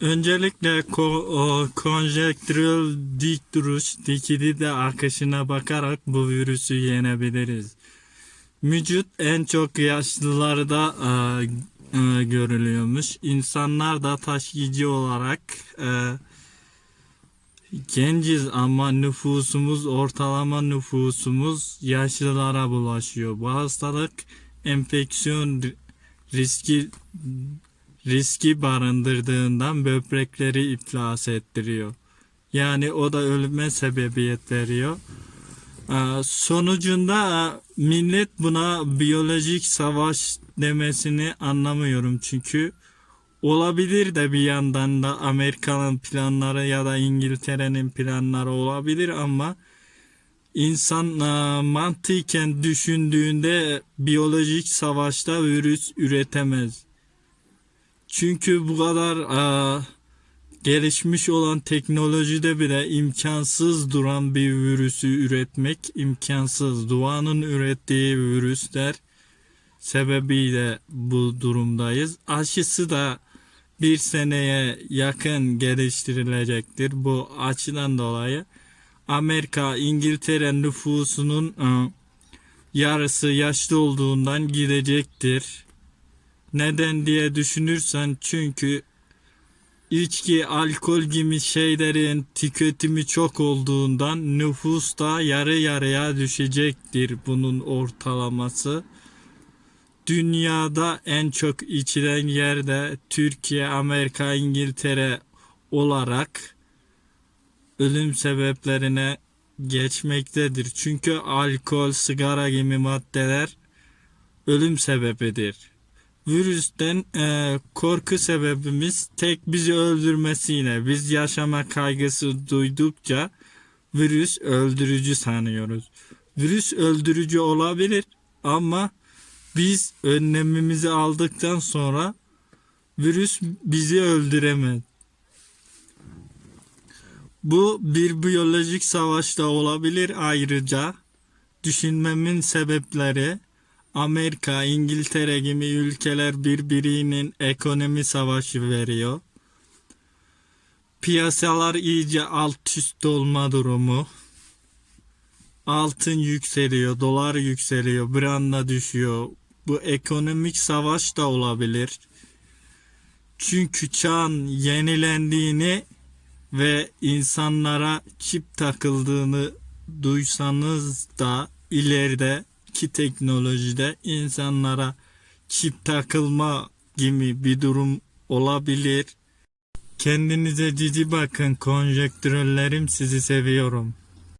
Öncelikle ko o konjektürel dik duruş dikili de akışına bakarak bu virüsü yenebiliriz. Vücut en çok yaşlılarda e, e, görülüyormuş. İnsanlar da taşıyıcı olarak e, genciz ama nüfusumuz ortalama nüfusumuz yaşlılara bulaşıyor. Bu hastalık enfeksiyon ri- riski riski barındırdığından böbrekleri iflas ettiriyor. Yani o da ölüme sebebiyet veriyor. Ee, Sonucunda e, millet buna biyolojik savaş demesini anlamıyorum çünkü olabilir de bir yandan da Amerika'nın planları ya da İngiltere'nin planları olabilir ama insan e, mantıken düşündüğünde biyolojik savaşta virüs üretemez. Çünkü bu kadar e, gelişmiş olan teknolojide bile imkansız duran bir virüsü üretmek imkansız. Doğanın ürettiği virüsler sebebiyle bu durumdayız. Aşısı da bir seneye yakın geliştirilecektir. Bu açıdan dolayı Amerika, İngiltere nüfusunun e, yarısı yaşlı olduğundan gidecektir. Neden diye düşünürsen çünkü içki, alkol gibi şeylerin tüketimi çok olduğundan nüfus da yarı yarıya düşecektir bunun ortalaması. Dünyada en çok içilen yerde Türkiye, Amerika, İngiltere olarak ölüm sebeplerine geçmektedir. Çünkü alkol, sigara gibi maddeler ölüm sebebidir virüsten e, korku sebebimiz tek bizi öldürmesiyle biz yaşama kaygısı duydukça virüs öldürücü sanıyoruz. Virüs öldürücü olabilir ama biz önlemimizi aldıktan sonra virüs bizi öldüremez. Bu bir biyolojik savaşta olabilir ayrıca. Düşünmemin sebepleri Amerika, İngiltere gibi ülkeler birbirinin ekonomi savaşı veriyor. Piyasalar iyice alt üst olma durumu. Altın yükseliyor, dolar yükseliyor, branda düşüyor. Bu ekonomik savaş da olabilir. Çünkü çağın yenilendiğini ve insanlara çip takıldığını duysanız da ileride ki teknolojide insanlara çip takılma gibi bir durum olabilir. Kendinize cici bakın konjektürlerim sizi seviyorum.